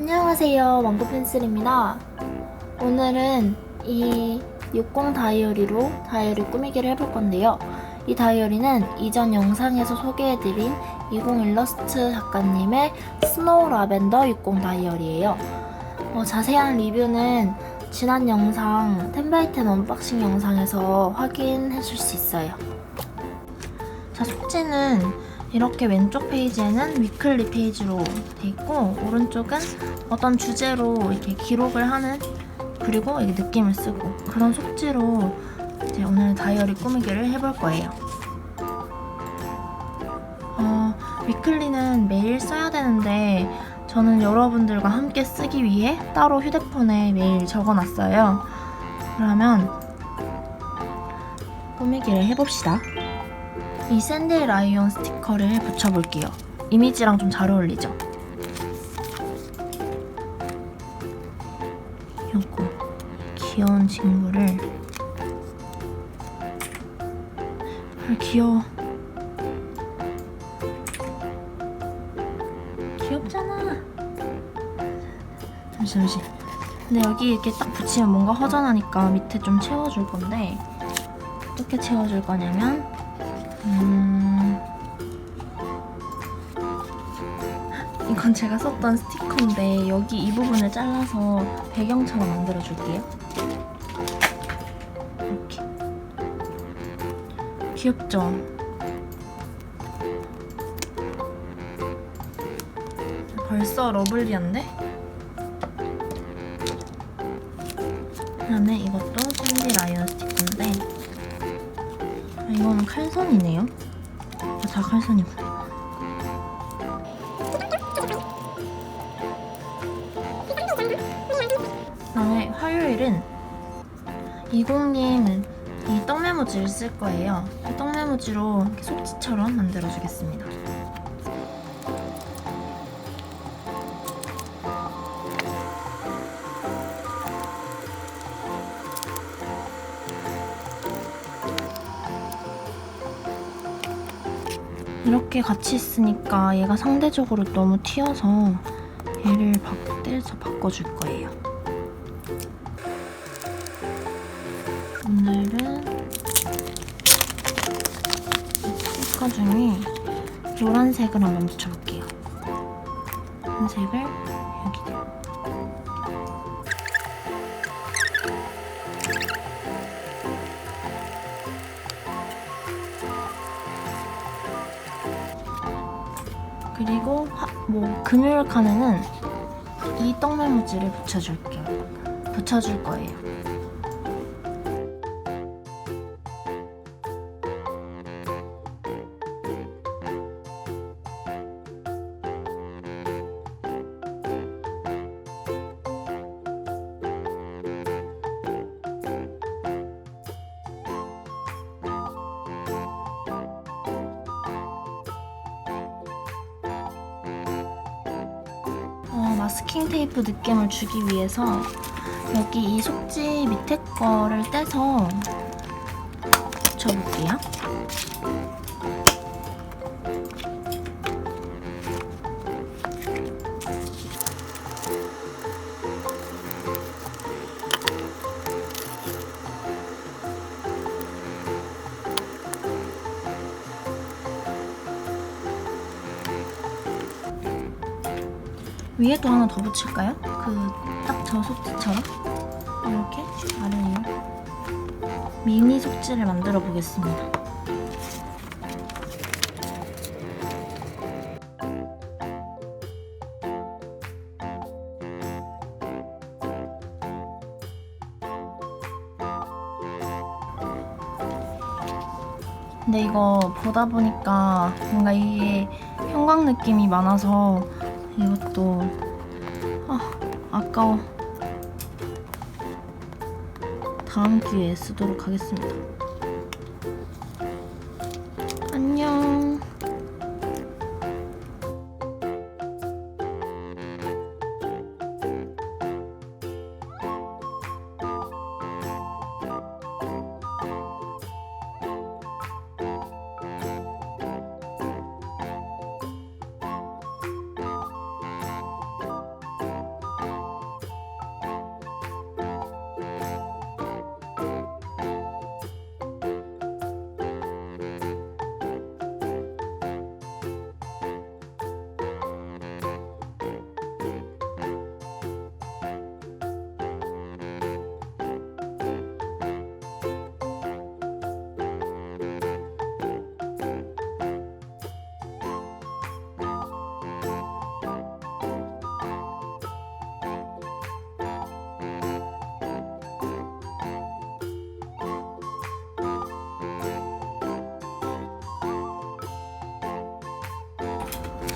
안녕하세요. 왕고 펜슬입니다. 오늘은 이 60 다이어리로 다이어리 꾸미기를 해볼 건데요. 이 다이어리는 이전 영상에서 소개해드린 20 일러스트 작가님의 스노우 라벤더 60 다이어리예요. 어, 자세한 리뷰는 지난 영상 템바이텐 언박싱 영상에서 확인하실 수 있어요. 자, 속지는 이렇게 왼쪽 페이지에는 위클리 페이지로 돼 있고 오른쪽은 어떤 주제로 이렇게 기록을 하는 그리고 이게 느낌을 쓰고 그런 속지로 이제 오늘 다이어리 꾸미기를 해볼 거예요. 어, 위클리는 매일 써야 되는데 저는 여러분들과 함께 쓰기 위해 따로 휴대폰에 매일 적어놨어요. 그러면 꾸미기를 해봅시다. 이 샌디 라이온 스티커를 붙여볼게요. 이미지랑 좀 잘 어울리죠? 요거 귀여운 친구를 아 귀여워 귀엽잖아 잠시 잠시 근데 여기 이렇게 딱 붙이면 뭔가 허전하니까 밑에 좀 채워줄 건데 어떻게 채워줄 거냐면 음... 이건 제가 썼던 스티커인데 여기 이 부분을 잘라서 배경처럼 만들어 줄게요. 이렇게. 귀엽죠? 벌써 러블리한데? 그다음에 이것도 샌디 라이언 스티커인데 아, 이거는 칼선이네요. 아, 다 칼선이구나. 그다음에 화요일은 이공님 이 떡메모지를 쓸 거예요. 이 떡메모지로 속지처럼 만들어주겠습니다. 이렇게 같이 있으니까 얘가 상대적으로 너무 튀어서 얘를 바, 떼서 바꿔줄 거예요. 오늘은 스티커 중에 노란색을 한번 붙여볼게요. 흰색을 그리고 화, 뭐 금요일 칸에는 이 떡메모지를 붙여줄게요. 붙여줄 거예요. 마스킹 테이프 느낌을 주기 위해서 여기 이 속지 밑에 거를 떼서 붙여볼게요. 위에도 하나 더 붙일까요? 그 딱 저 속지처럼 이렇게 아래로 미니 속지를 만들어 보겠습니다. 근데 이거 보다 보니까 뭔가 이게 형광 느낌이 많아서 이것도. 아 아까워. 다음 기회에 쓰도록 하겠습니다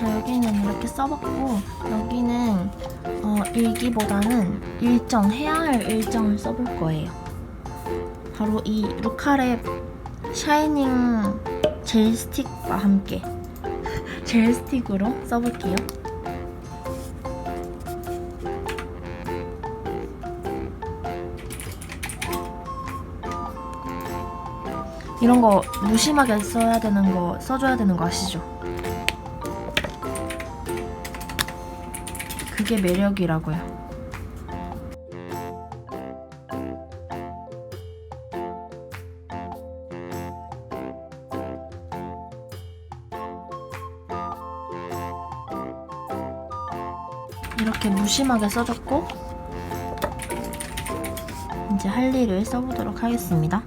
자, 여기는 이렇게 써봤고 여기는 어, 일기보다는 일정 해야 할 일정을 써볼 거예요. 바로 이 루카랩 샤이닝 젤 스틱과 함께 젤 스틱으로 써볼게요. 이런 거 무심하게 써야 되는 거 써줘야 되는 거 아시죠? 그게 매력이라고요. 이렇게 무심하게 써줬고 이제 할 일을 써보도록 하겠습니다.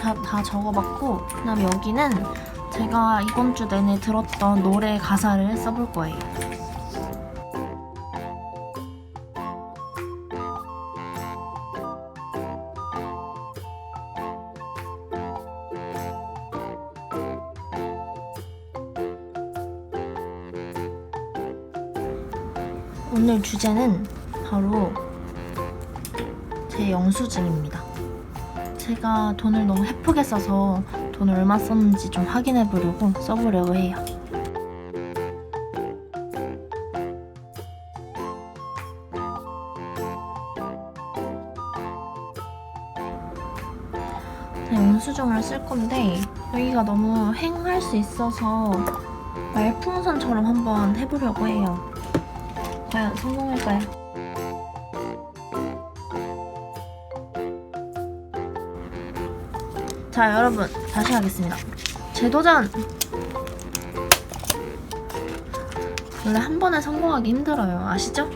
다, 다 적어봤고 그다음에 여기는 제가 이번 주 내내 들었던 노래 가사를 써볼 거예요. 오늘 주제는 바로 제 영수증입니다. 제가 돈을 너무 헤프게 써서 돈을 얼마 썼는지 좀 확인해 보려고 써보려고 해요. 제 영수증을 쓸 건데 여기가 너무 횡할 수 있어서 말풍선처럼 한번 해보려고 해요. 과연 성공할까요? 자 여러분 다시 하겠습니다. 재도전! 원래 한 번에 성공하기 힘들어요. 아시죠?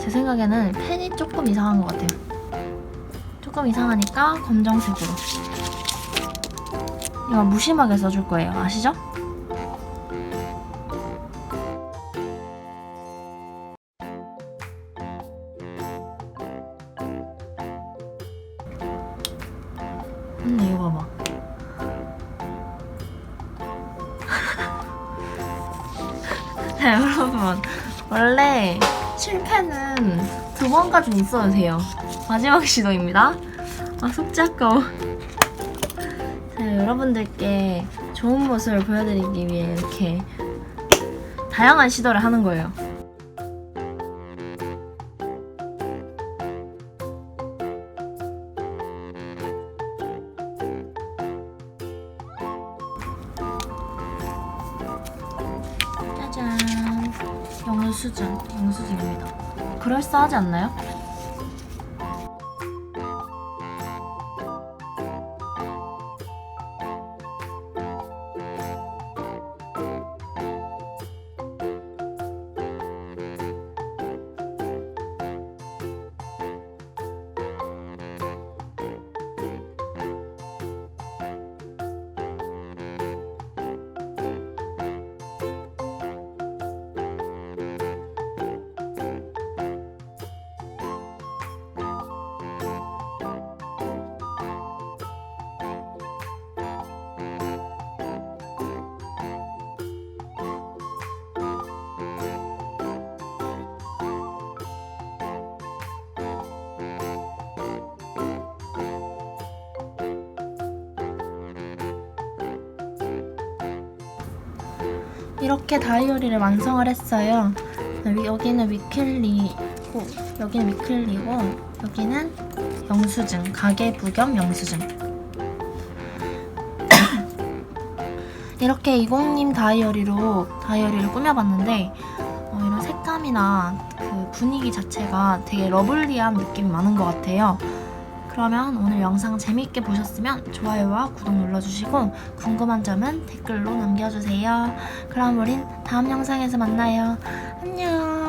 제 생각에는 펜이 조금 이상한 것 같아요. 조금 이상하니까 검정색으로. 이거 무심하게 써줄 거예요. 아시죠? 근데 이거 봐봐. 자, 여러분. 원래 실패는 두 번까지는 있어도 돼요. 마지막 시도입니다. 아, 속지 아까워. 자, 여러분들께 좋은 모습을 보여드리기 위해 이렇게 다양한 시도를 하는 거예요. 짜잔. 영수증, 영수증입니다. 그럴싸하지 않나요? 이렇게 다이어리를 완성을 했어요. 위- 여기는 위클리고 여기는 위클리고 여기는 영수증 가계부 겸 영수증. 이렇게 이공님 다이어리로 다이어리를 꾸며봤는데 어, 이런 색감이나 그 분위기 자체가 되게 러블리한 느낌이 많은 것 같아요. 그러면 오늘 영상 재밌게 보셨으면 좋아요와 구독 눌러주시고 궁금한 점은 댓글로 남겨주세요. 그럼 우린 다음 영상에서 만나요. 안녕.